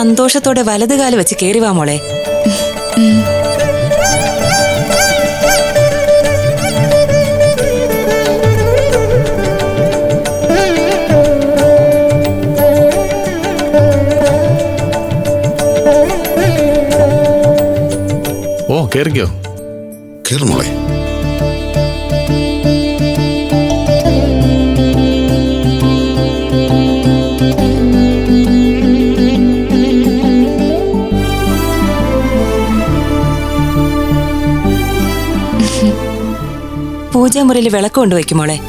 സന്തോഷത്തോടെ വലതുകാൽ വെച്ച് വാ മോളെ. ഓ കേറിക്കോ. കേറ് പൂജാമുറിയിൽ വിളക്ക് കൊണ്ടുവയ്ക്കും മോളെ.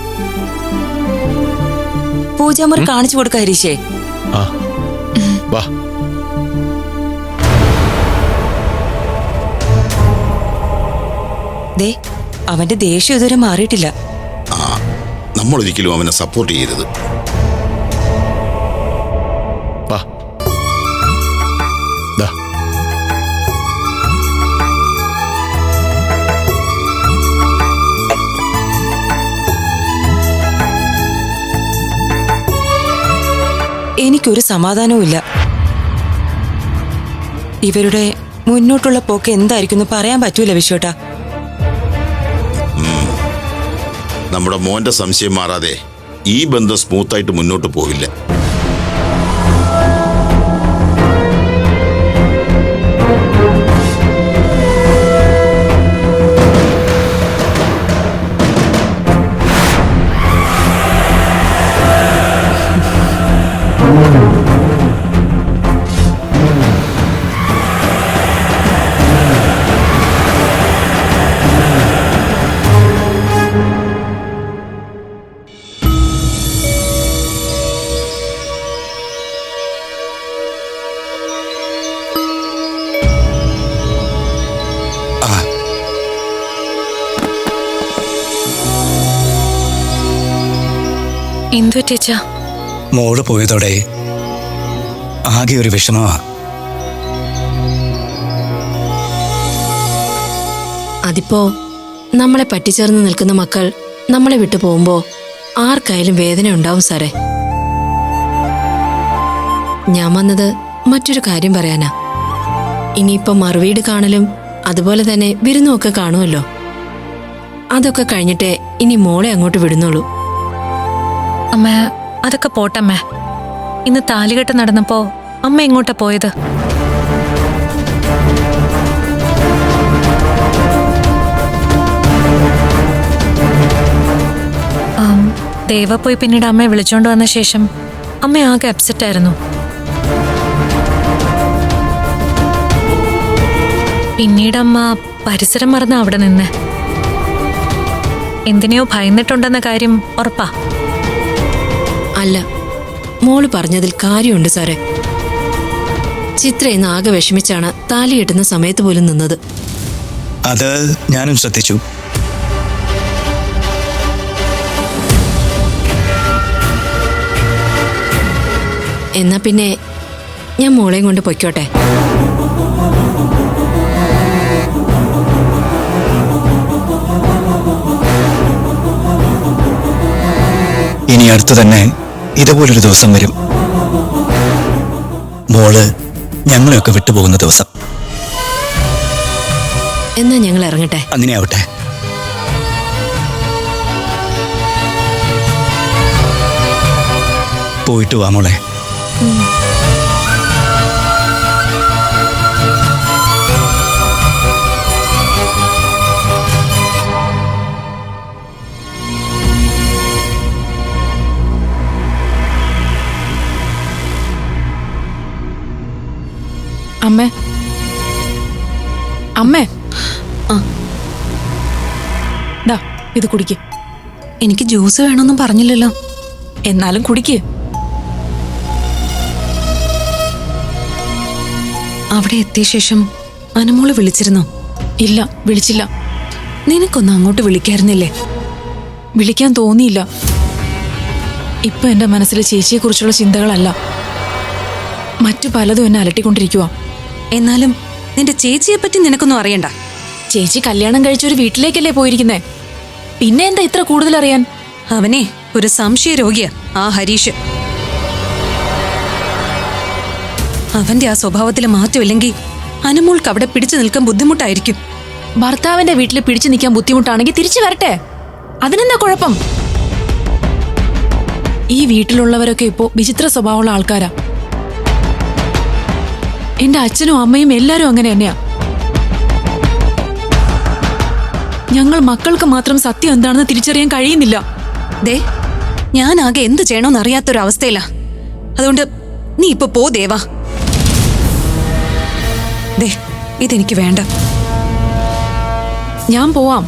പൂജാമുറി കാണിച്ചു കൊടുക്ക ഹരീഷേ. ആ. വാ. ദേ അവന്റെ ദേഷ്യം ഇതുവരെ മാറിയിട്ടില്ല. ആ നമ്മൾ ഒരിക്കലും അവനെ സപ്പോർട്ട് ചെയ്യരുത്. എനിക്കൊരു സമാധാനവും ഇല്ല ഇവരുടെ മുന്നോട്ടുള്ള പോക്ക് എന്തായിരിക്കും എന്ന് പറയാൻ പറ്റൂല വിശ്വട്ടാ. നമ്മുടെ മോന്റെ സംശയം മാറാതെ ഈ ബന്ധം സ്മൂത്തായിട്ട് മുന്നോട്ട് പോവില്ല. എന്തു മോൾ പോയതോടെ ആകെ ഒരു വിഷമമാ. അതിപ്പോ നമ്മളെ പറ്റിച്ചേർന്ന് നിൽക്കുന്ന മക്കൾ നമ്മളെ വിട്ടു പോകുമ്പോ ആർക്കായാലും വേദന ഉണ്ടാവും സാറേ. ഞാൻ വന്നത് മറ്റൊരു കാര്യം പറയാനാ. ഇനിയിപ്പോ മറുവീട് കാണലും അതുപോലെ തന്നെ വിരുന്നുമൊക്കെ കാണുമല്ലോ. അതൊക്കെ കഴിഞ്ഞിട്ടേ ഇനി മോളെ അങ്ങോട്ട് വിടുന്നുള്ളൂ. അമ്മ അതൊക്കെ പോട്ടമ്മ. ഇന്ന് താലികെട്ട് നടന്നപ്പോ അമ്മ എങ്ങോട്ടാ പോയത്? ദേവ പോയി പിന്നീട് അമ്മയെ വിളിച്ചോണ്ട് വന്ന ശേഷം അമ്മ ആകെ അപ്സെറ്റ് ആയിരുന്നു. പിന്നീട് അമ്മ പരിസരം മറന്ന് അവിടെ നിന്ന്. എന്തിനെയോ ഭയന്നിട്ടുണ്ടെന്ന കാര്യം ഉറപ്പാ. അല്ല മോൾ പറഞ്ഞതിൽ കാര്യമുണ്ട് സാറേ. ചിത്ര ഇന്ന് ആകെ വിഷമിച്ചാണ് താലി കെട്ടുന്ന സമയത്ത് പോലും നിന്നത്. അത് ഞാനും ശ്രദ്ധിച്ചു. എന്നാ പിന്നെ ഞാൻ മോളെയും കൊണ്ട് പൊയ്ക്കോട്ടെ? ഇനി അടുത്തു തന്നെ ഇതുപോലൊരു ദിവസം വരും. മോൾ ഞങ്ങളെയൊക്കെ വിട്ടുപോകുന്ന ദിവസം. എന്നാ ഞങ്ങൾ ഇറങ്ങട്ടെ? അങ്ങനെ ആവട്ടെ. പോയിട്ട് വാ മോളെ. അമ്മേ. അമ്മേ. ആ. ദാ ഇത് കുടിക്ക്. എനിക്ക് ജ്യൂസ് വേണമെന്നും പറഞ്ഞില്ലല്ലോ. എന്നാലും കുടിക്ക്. അവിടെ എത്തിയ ശേഷം അനുമോൾ വിളിച്ചിരുന്നോ? ഇല്ല വിളിച്ചില്ല. നിനക്കൊന്ന് അങ്ങോട്ട് വിളിക്കായിരുന്നില്ലേ? വിളിക്കാൻ തോന്നിയില്ല. ഇപ്പൊ എന്റെ മനസ്സിൽ ചേച്ചിയെക്കുറിച്ചുള്ള ചിന്തകളല്ല. മറ്റു പലതും എന്നെ അലട്ടിക്കൊണ്ടിരിക്കുക എന്നാലും നിന്റെ ചേച്ചിയെ പറ്റി നിനക്കൊന്നും അറിയണ്ട. ചേച്ചി കല്യാണം കഴിച്ച ഒരു വീട്ടിലേക്കല്ലേ പോയിരിക്കുന്നേ? പിന്നെ എന്താ ഇത്ര കൂടുതൽ അറിയാൻ? അവനെ ഒരു സംശയ രോഗിയാ ആ ഹരീഷ്. അവന്റെ ആ സ്വഭാവത്തിൽ മാറ്റമില്ലെങ്കിൽ അനുമോൾക്ക് അവിടെ പിടിച്ചു നിൽക്കാൻ ബുദ്ധിമുട്ടായിരിക്കും. ഭർത്താവിന്റെ വീട്ടിൽ പിടിച്ചു നിൽക്കാൻ ബുദ്ധിമുട്ടാണെങ്കിൽ തിരിച്ചു വരട്ടെ. അതിനെന്താ കുഴപ്പം? ഈ വീട്ടിലുള്ളവരൊക്കെ ഇപ്പോ വിചിത്ര സ്വഭാവമുള്ള ആൾക്കാരാ. എന്റെ അച്ഛനും അമ്മയും എല്ലാരും അങ്ങനെ തന്നെയാ. ഞങ്ങൾ മക്കൾക്ക് മാത്രം സത്യം എന്താണെന്ന് തിരിച്ചറിയാൻ കഴിയുന്നില്ല. ദേ ഞാൻ ആകെ എന്ത് ചെയ്യണമെന്ന് അറിയാത്തൊരവസ്ഥയിലാ. അതുകൊണ്ട് നീ ഇപ്പൊ പോ ദേവാ. ദേ ഇതെനിക്ക് വേണ്ട. ഞാൻ പോവാം.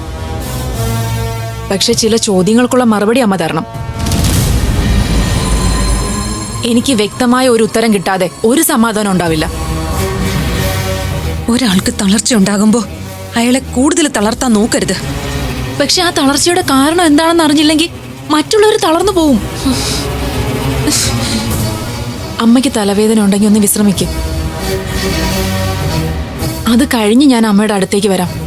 പക്ഷെ ചില ചോദ്യങ്ങൾക്കുള്ള മറുപടി അമ്മ തരണം. എനിക്ക് വ്യക്തമായ ഒരു ഉത്തരം കിട്ടാതെ ഒരു സമാധാനം ഉണ്ടാവില്ല. ഒരാൾക്ക് തളർച്ച ഉണ്ടാകുമ്പോ അയാളെ കൂടുതൽ തളർത്താൻ നോക്കരുത്. പക്ഷെ ആ തളർച്ചയുടെ കാരണം എന്താണെന്ന് അറിഞ്ഞില്ലെങ്കിൽ മറ്റുള്ളവർ തളർന്നു പോവും. അമ്മയ്ക്ക് തലവേദന ഉണ്ടെങ്കിൽ ഒന്ന് വിശ്രമിക്കും. അത് കഴിഞ്ഞ് ഞാൻ അമ്മയുടെ അടുത്തേക്ക് വരാം.